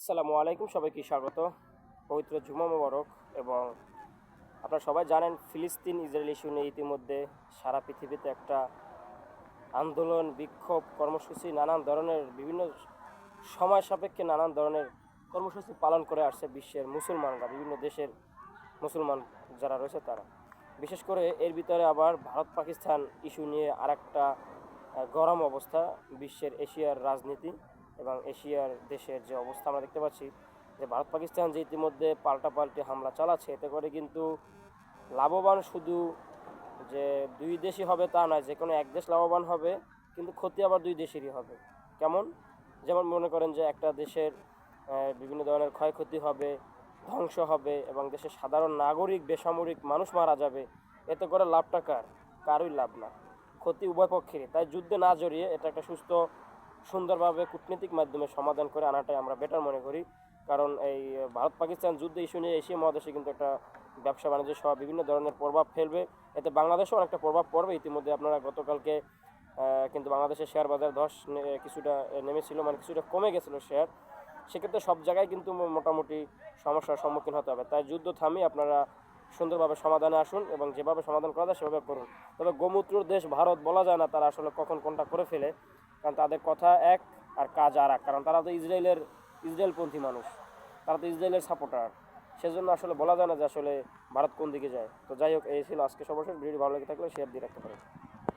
আসসালামু আলাইকুম সবাইকে স্বাগত। পবিত্র জুমা মোবারক এবং আপনারা সবাই জানেন ফিলিস্তিন ইসরায়েল ইস্যু নিয়ে ইতিমধ্যে সারা পৃথিবীতে একটা আন্দোলন বিক্ষোভ কর্মসূচি নানান ধরনের বিভিন্ন সময় সাপেক্ষে নানান ধরনের কর্মসূচি পালন করে আসছে বিশ্বের মুসলমানরা বিভিন্ন দেশের মুসলমান যারা রয়েছে তারা। বিশেষ করে এর ভিতরে আবার ভারত পাকিস্তান ইস্যু নিয়ে আরেকটা আহ, গরম অবস্থা বিশ্বের এশিয়ার রাজনীতি। এবং এশিয়ার দেশের যে অবস্থা আমরা দেখতে পাচ্ছি, যে ভারত পাকিস্তান যে ইতিমধ্যে পাল্টাপাল্টি হামলা চালাচ্ছে, এতে করে কিন্তু লাভবান শুধু যে দুই দেশই হবে তা নয়, যে কোনো এক দেশ লাভবান হবে, কিন্তু ক্ষতি আবার দুই দেশেরই হবে। কেমন? যেমন মনে করেন যে একটা দেশের বিভিন্ন ধরনের ক্ষয়ক্ষতি হবে, ধ্বংস হবে এবং দেশের সাধারণ নাগরিক, বেসামরিক মানুষ মারা যাবে, এতে করে লাভটা কার? কারোই লাভ না। ক্ষতি উভয় পক্ষেরই। তাই যুদ্ধে না জড়িয়ে এটা একটা সুস্থ সুন্দরভাবে কূটনীতিক মাধ্যমে সমাধান করে আনাটাই আমরা বেটার মনে করি। কারণ এই ভারত পাকিস্তান যুদ্ধ ইস্যু নিয়ে এশিয়া মহাদেশে কিন্তু একটা ব্যবসা বাণিজ্য সহ বিভিন্ন ধরনের প্রভাব ফেলবে। এতে বাংলাদেশেও অনেকটা প্রভাব পড়বে। ইতিমধ্যে আপনারা গতকালকে কিন্তু বাংলাদেশের শেয়ার বাজার ধস কিছুটা নেমেছিল মানে কিছুটা কমে গেছিল শেয়ার সেক্ষেত্রে সব জায়গায় কিন্তু মোটামুটি সমস্যার সম্মুখীন হতে হবে। তাই যুদ্ধ থামিয়ে আপনারা সুন্দরভাবে সমাধানে আসুন এবং যেভাবে সমাধান করা যায় সেভাবে করুন। তবে গোমূত্রর দেশ ভারত বলা যায় না তারা আসলে কখন কোনটা করে ফেলে। কারণ তাদের কথা এক আর কাজ আর এক। কারণ তারা তো ইসরায়েলের, ইসরায়েলপন্থী মানুষ। তারা তো ইসরায়েলের সাপোর্টার সেজন্য আসলে বলা যায় না যে আসলে ভারত কোন দিকে যায়। তো যাই হোক, এই ছিল আজকে সর্বশেষ। ভিডিও ভালো লেগে থাকলে শেয়ার দিয়ে রাখতে পারেন।